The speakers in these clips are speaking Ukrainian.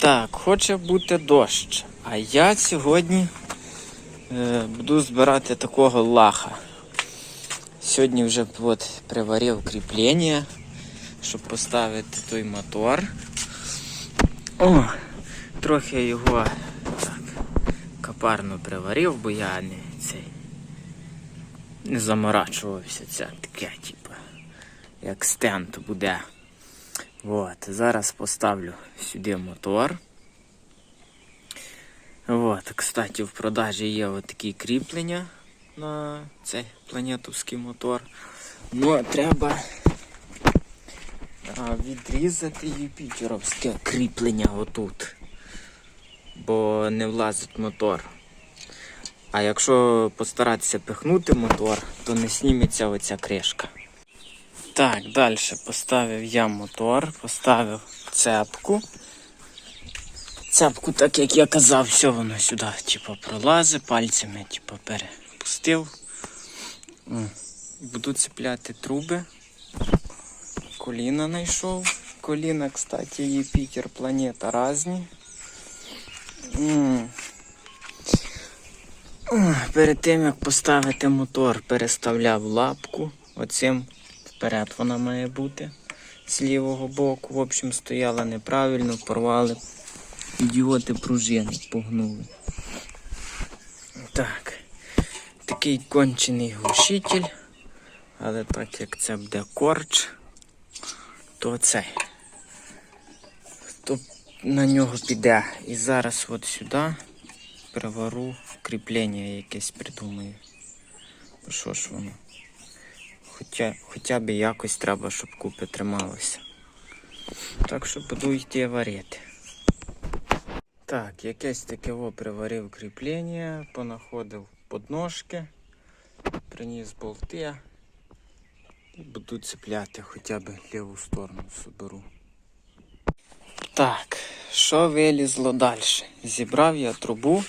Так, хоче бути дощ. А я сьогодні е, буду збирати такого лаха. Сьогодні вже от, приварив кріплення, щоб поставити той мотор. О, трохи його так, капарно приварив, бо я не цей не заморачувався. Це таке, типу, як стенд буде. От, зараз поставлю сюди мотор. От, кстати, в продажі є такі кріплення на цей планетовський мотор. Ну, треба відрізати юпітеровське кріплення отут. Бо не влазить мотор. А якщо постаратися пихнути мотор, то не зніметься оця кришка. Так, далі поставив я мотор, поставив цепку. Цепку, так як я казав, все воно сюди типу, пролазить, пальцями типу, перепустив. Буду цепляти труби. Коліна знайшов. Коліна, кстати, Юпітер, планета різні. Перед тим як поставити мотор, переставляв лапку оцим вперед вона має бути з лівого боку. В общем, стояла неправильно, порвали. Ідіоти пружини погнули. Так. Такий кончений глушитель. Але так як це буде корч, то цей. То на нього піде. І зараз от сюди привару кріплення якесь придумаю. Що ж воно? Хоча, хоча б якось треба, щоб купи трималося. Так що буду йти варити. Так, якесь таке о приварив кріплення, понаходив подножки, приніс болти і буду цепляти хоча б ліву сторону соберу. Так, що вилізло далі? Зібрав я трубу,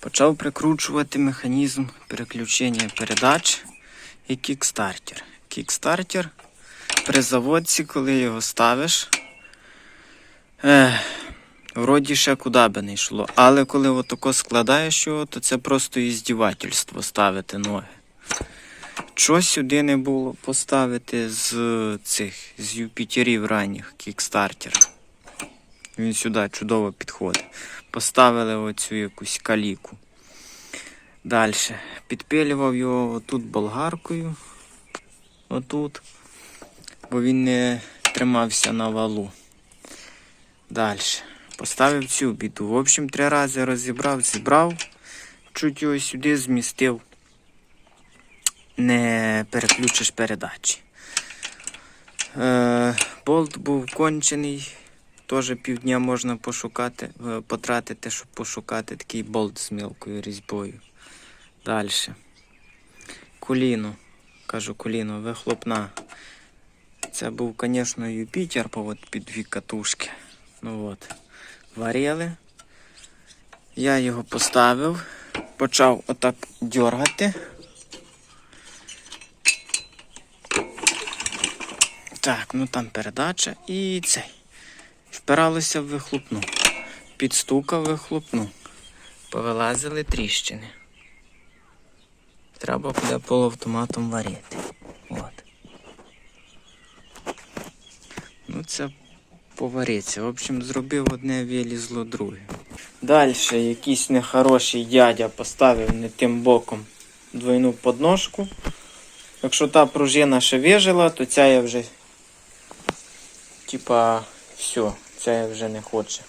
почав прикручувати механізм переключення передач і кікстартер. Кікстартер при заводці, коли його ставиш, е, вроді ще куди би не йшло. Але коли отако складаєш його, то це просто іздівательство ставити ноги. Що сюди не було поставити з цих з Юпітерів ранніх кікстартер. Він сюди чудово підходить. Поставили оцю якусь каліку. Далі. Підпилював його отут болгаркою. Отут. Бо він не тримався на валу. Далі. Поставив цю біду. В общем, три рази розібрав, зібрав. Чуть його сюди змістив. Не переключиш передачі. Е, болт був кончений. Теж півдня можна пошукати, е, потратити, щоб пошукати такий болт з мілкою різьбою. Далі. Коліно. Кажу коліно, вихлопна. Це був, звісно, Юпітер от під дві катушки. Ну от. Варили. Я його поставив, почав отак дергати. Так, ну там передача і цей. Впиралося в вихлопну. Підстукав вихлопну. Повилазили тріщини. Треба буде полуавтоматом варити. От. Ну це повариться. В общем, зробив одне вилізло друге. Далі якийсь нехороший дядя поставив не тим боком двойну подножку. Якщо та пружина ще вижила, то ця я вже типа все, ця вже не хоче.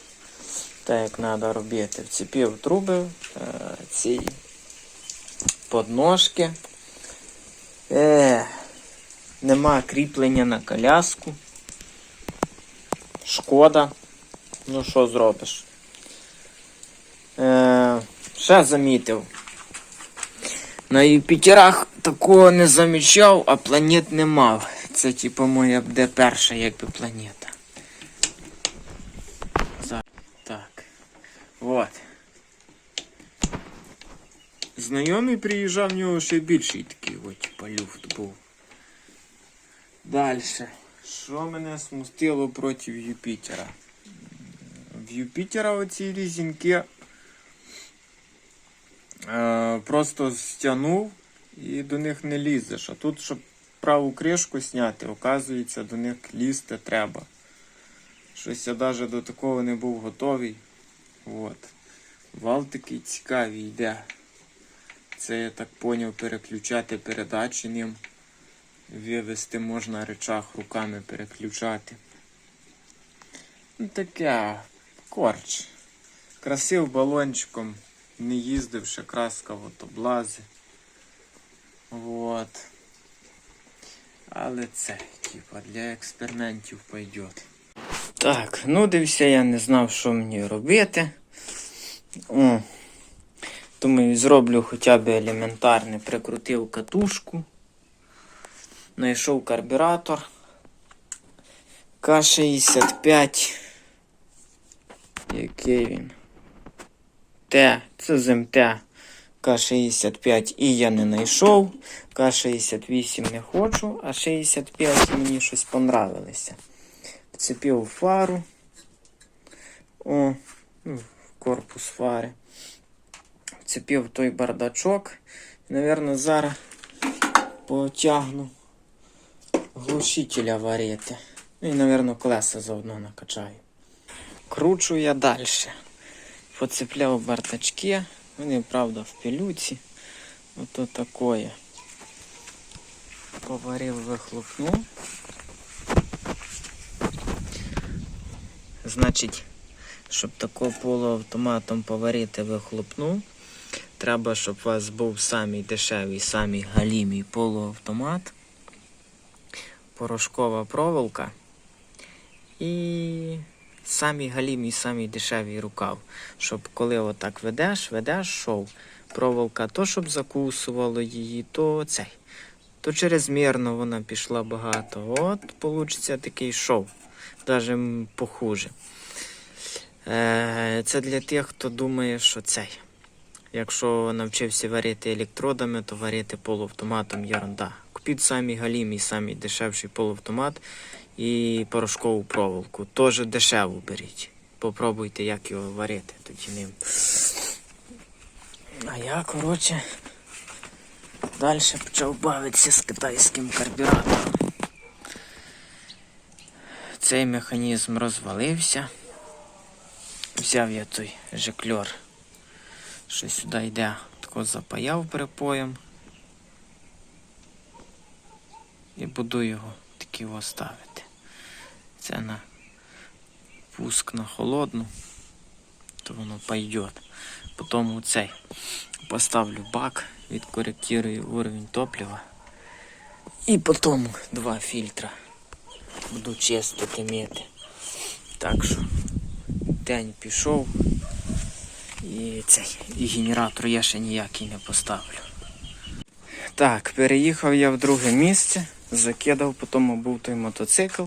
Так як треба робити. Вцепив труби е, ці подножки. Е, нема кріплення на коляску. Шкода. Ну що зробиш? Е, ще замітив. На Юпітерах такого не замічав, а планет не мав. Це типу моя буде перша якби планета. За- Так. Вот. Знайомий приїжджав, в нього ще більший такий, от, типа люфт був. Далі. Що мене смустило проти Юпітера? В Юпітера оці різіньки е, просто стягнув і до них не лізеш. А тут, щоб праву кришку зняти, оказується, до них лізти треба. Щось я навіть до такого не був готовий. От. Вал такий цікавий йде. Це я так поняв переключати передачі ним. Вивести можна речах руками переключати. Ну таке корч. Красив балончиком, не їздив ще краска от облази. Вот. Але це, типа, для експериментів пойдет. Так, нудився, я не знав, що мені робити. О, думаю, зроблю хоча б елементарне. Прикрутив катушку. Знайшов карбюратор. К-65. Який він? Т. Це ЗМТ. К-65 і я не знайшов. К-68 не хочу, а 65 мені щось понравилося. Вцепив фару. О, ну, корпус фари. Вцепив той бардачок. Наверно, зараз потягну глушителя варити. Ну і, напевно, колеса заодно накачаю. Кручу я далі. Поцепляв бардачки. Вони, правда, в пилюці. Ото такое. Поварив, вихлопнув. Значить, щоб тако полуавтоматом поварити вихлопну, треба, щоб у вас був самий дешевий, самий галімий полуавтомат, порошкова проволока і самий галімий, самий дешевий рукав. Щоб коли отак ведеш, ведеш шов, проволока, то щоб закусувало її, то цей. То чрезмірно вона пішла багато. От, получиться такий шов. Даже похуже. Е, Це для тих, хто думає, що цей. Якщо навчився варити електродами, то варити полуавтоматом ерунда. Купіть самі галімий, самий дешевший полуавтомат і порошкову проволоку. Теж дешево беріть. Попробуйте, як його варити тоді ним. А я, коротше, далі почав бавитися з китайським карбюратором. Цей механізм розвалився. Взяв я той жикльор, що сюди йде, тако запаяв припоєм. І буду його таки оставити. Це на пуск на холодну, то воно пойде. Потім цей поставлю бак, відкоректирую уровень топлива. І потім два фільтра буду чистити мити. Так що день пішов і цей і генератор я ще ніякий не поставлю. Так, переїхав я в друге місце, закидав, потім був той мотоцикл.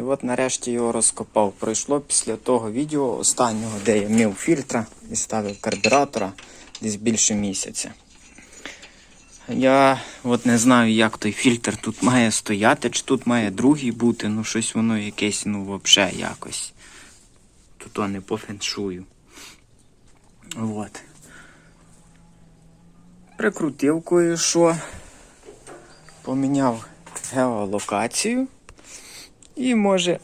І от нарешті його розкопав. Пройшло після того відео останнього, де я мив фільтра і ставив карбюратора десь більше місяця. Я от не знаю, як той фільтр тут має стояти, чи тут має другий бути, ну щось воно якесь, ну взагалі якось. Тут не по феншую. От. Прикрутив кое-що. Поміняв геолокацію. І може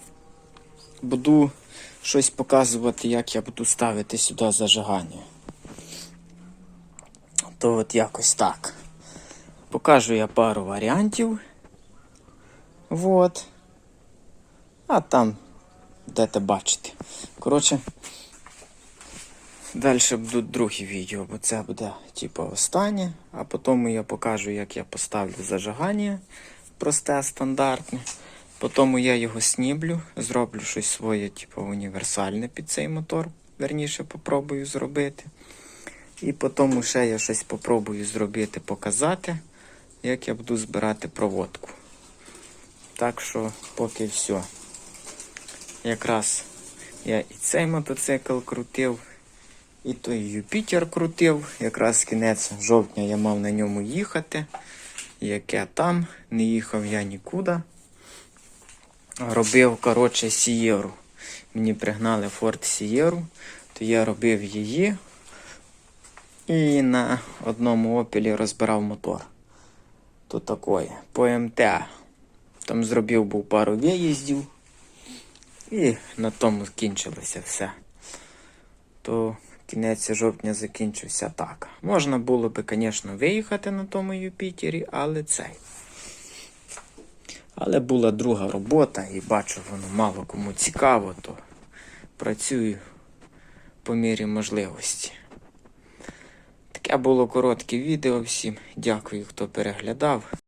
буду щось показувати, як я буду ставити сюди зажигання. То от якось так. Покажу я пару варіантів. Вот. А там будете бачити. Коротше, далі будуть другі відео, бо це буде типу останнє. А потім я покажу, як я поставлю зажигання просте, стандартне. Потім я його сніблю, зроблю щось своє, типу, універсальне під цей мотор. Верніше попробую зробити. І потім ще я щось попробую зробити, показати, як я буду збирати проводку. Так що поки все. Якраз я і цей мотоцикл крутив, і той Юпітер крутив. Якраз кінець жовтня я мав на ньому їхати. Яке там, не їхав я нікуди. Робив, коротше, сієру. мені пригнали Ford Sierra, то я робив її і на одному опілі розбирав мотор. То такое, по МТА. Там зробив був пару виїздів. І на тому кінчилося все. То кінець жовтня закінчився так. Можна було би, звісно, виїхати на тому Юпітері, але цей. Але була друга робота і бачу, воно мало кому цікаво, то працюю по мірі можливості. Таке було коротке відео всім. Дякую, хто переглядав.